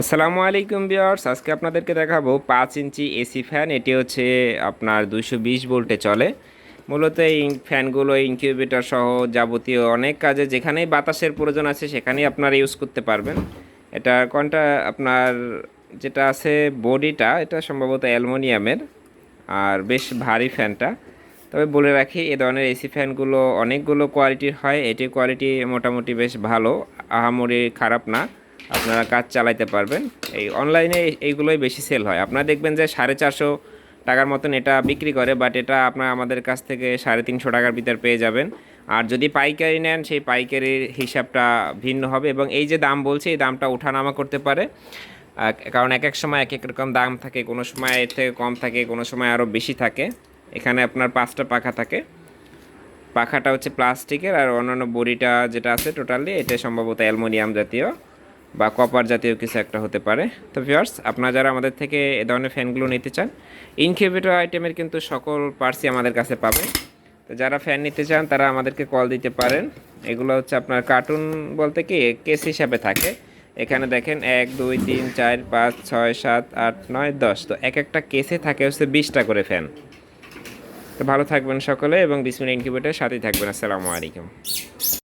আসসালামু আলাইকুম বিয়ার্স আজকে আপনাদেরকে দেখাবো পাঁচ ইঞ্চি এসি ফ্যান। এটি হচ্ছে আপনার দুশো বিশ ভোল্টে চলে। মূলত এই ফ্যানগুলো ইনকিউবেটর সহ যাবতীয় অনেক কাজে যেখানেই বাতাসের প্রয়োজন আছে সেখানেই আপনারা ইউজ করতে পারবেন। এটা কোনটা? আপনার যেটা আছে বডিটা, এটা সম্ভবত অ্যালমোনিয়ামের, আর বেশ ভারী ফ্যানটা। তবে বলে রাখি, এ ধরনের এসি ফ্যানগুলো অনেকগুলো কোয়ালিটির হয়। এটির কোয়ালিটি মোটামুটি বেশ ভালো। আহামরি খারাপ না। আপনারা কাজ চালাইতে পারবেন। এই অনলাইনে এইগুলোই বেশি সেল হয়। আপনারা দেখবেন যে সাড়ে চারশো টাকার মতন এটা বিক্রি করে বাট এটা আপনার আমাদের কাছ থেকে সাড়ে তিনশো টাকার ভিতর পেয়ে যাবেন। আর যদি পাইকারি নেন, সেই পাইকারির হিসাবটা ভিন্ন হবে এবং এই যে দাম বলছে, এই দামটা ওঠানামা করতে পারে। কারণ এক এক সময় এক এক রকম দাম থাকে। কোনো সময় এর থেকে কম থাকে, কোনো সময় আরও বেশি থাকে। এখানে আপনার পাঁচটা পাখা থাকে। পাখাটা হচ্ছে প্লাস্টিকের আর অন্যান্য বড়িটা যেটা আছে টোটালি এটা সম্ভবত অ্যালমোনিয়াম জাতীয়। বা কপার জাতীয় কিছু একটা হতে পারে। তো ভিউয়ার্স আপনারা যারা আমাদের থেকে এ ধরনের ফ্যানগুলো নিতে চান ইনকিউবেটর আইটেমের কিন্তু সকল পার্সই আমাদের কাছে পাবে। তো যারা ফ্যান নিতে চান, তারা আমাদেরকে কল দিতে পারেন। এগুলো হচ্ছে আপনার কার্টুন বলতে কি কেস হিসাবে থাকে। এখানে দেখেন, এক, দুই, তিন, চার, পাঁচ, ছয়, সাত, আট, নয়, দশ। তো এক একটা কেসে থাকে হচ্ছে বিশটা করে ফ্যান তো ভালো থাকবেন সকলে এবং বিসমিল ইনকিউবেটার সাথেই থাকবেন। আসসালামু আলাইকুম।